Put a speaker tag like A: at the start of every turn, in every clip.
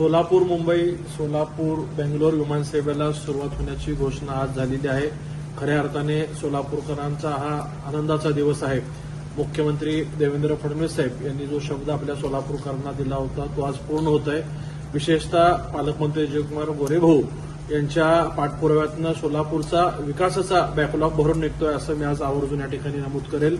A: सोलापूर मुंबई सोलापूर बेंगलोर विमानसेवेला सुरुवात होण्याची घोषणा आज झालेली आहे. खऱ्या अर्थाने सोलापूरकरांचा हा आनंदाचा दिवस आहे. मुख्यमंत्री देवेंद्र फडणवीस साहेब यांनी जो शब्द आपल्या सोलापूरकरांना दिला होता तो आज पूर्ण होत आहे. विशेषतः पालकमंत्री जयकुमार गोरेभाऊ यांच्या पाठपुराव्यातनं सोलापूरचा विकासाचा बॅकलॉग भरून निघतोय असं मी आज आवर्जून या ठिकाणी नमूद करेल.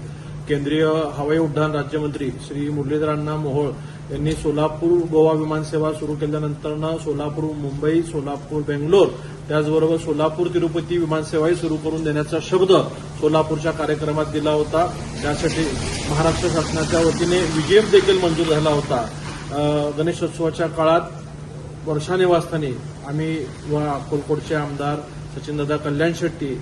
A: केंद्रीय हवाई उड्डाण राज्यमंत्री श्री मुरलीधरांना मोहोळ यांनी सोलापूर गोवा विमानसेवा सुरू केल्यानंतरनं सोलापूर मुंबई सोलापूर बेंगलोर त्याचबरोबर सोलापूर तिरुपती विमानसेवाही सुरू करून देण्याचा शब्द सोलापूरच्या कार्यक्रमात दिला होता. त्यासाठी महाराष्ट्र शासनाच्या वतीने विजेप देखील मंजूर झाला होता. गणेशोत्सवाच्या काळात वर्षा निवासस्थानी आम्ही व अक्कलकोटचे आमदार सचिनदादा कल्याण शेट्टी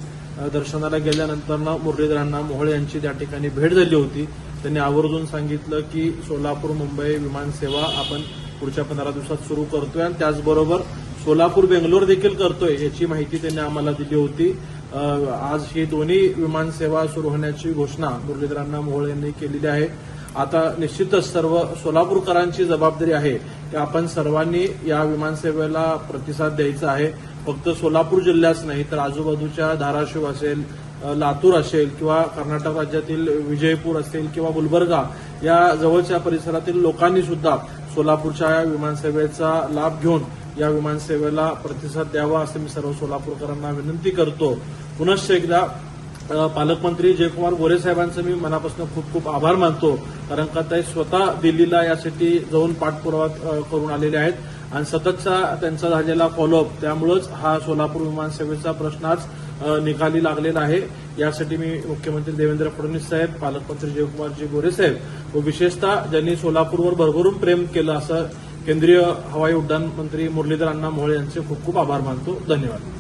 A: दर्शनाला गेल्यानंतर मुरलीधरांना मोहळे यांची त्या ठिकाणी भेट झाली होती. त्यांनी आवर्जून सांगितलं की सोलापूर मुंबई विमानसेवा आपण पुढच्या पंधरा दिवसात सुरू करतोय आणि त्याचबरोबर सोलापूर बेंगलोर देखील करतोय याची माहिती त्यांनी आम्हाला दिली होती. आज ही दोन्ही विमानसेवा सुरू होण्याची घोषणा मुरलीधरांना मोहोळ यांनी केलेली आहे. आता निश्चितच सर्व सोलापूरकरांची जबाबदारी आहे की आपण सर्वांनी या विमानसेवेला प्रतिसाद द्यायचा आहे. फक्त सोलापूर जिल्ह्याच नाही तर आजूबाजूच्या धाराशिव असेल लातूर असेल किंवा कर्नाटक राज्यातील विजयपूर असेल किंवा गुलबर्गा या जवळच्या परिसरातील लोकांनी सुद्धा सोलापूरच्या या विमानसेवेचा लाभ घेऊन या विमानसेवेला प्रतिसाद द्यावा असं मी सर्व सोलापूरकरांना विनंती करतो. पुनश्च एकदा पालकमंत्री जयकुमार गोरे साहेबांचं मी मनापासून खूप खूप आभार मानतो. कारण का ते स्वतः दिल्लीला यासाठी जाऊन पाठपुरावा करून आलेले आहेत. आणि सततचा त्यांचा झालेला फॉलोअप त्यामुळंच हा सोलापूर विमानसेवेचा प्रश्न आज निकाली लागलेला आहे. यासाठी मी मुख्यमंत्री देवेंद्र फडणवीस साहेब पालकमंत्री जयकुमारजी गोरे साहेब व विशेषतः ज्यांनी सोलापूरवर भरभरून प्रेम केलं असं केंद्रीय हवाई उड्डाण मंत्री मुरलीधर अण्णा मोहळे यांचे खूप खूप आभार मानतो. धन्यवाद.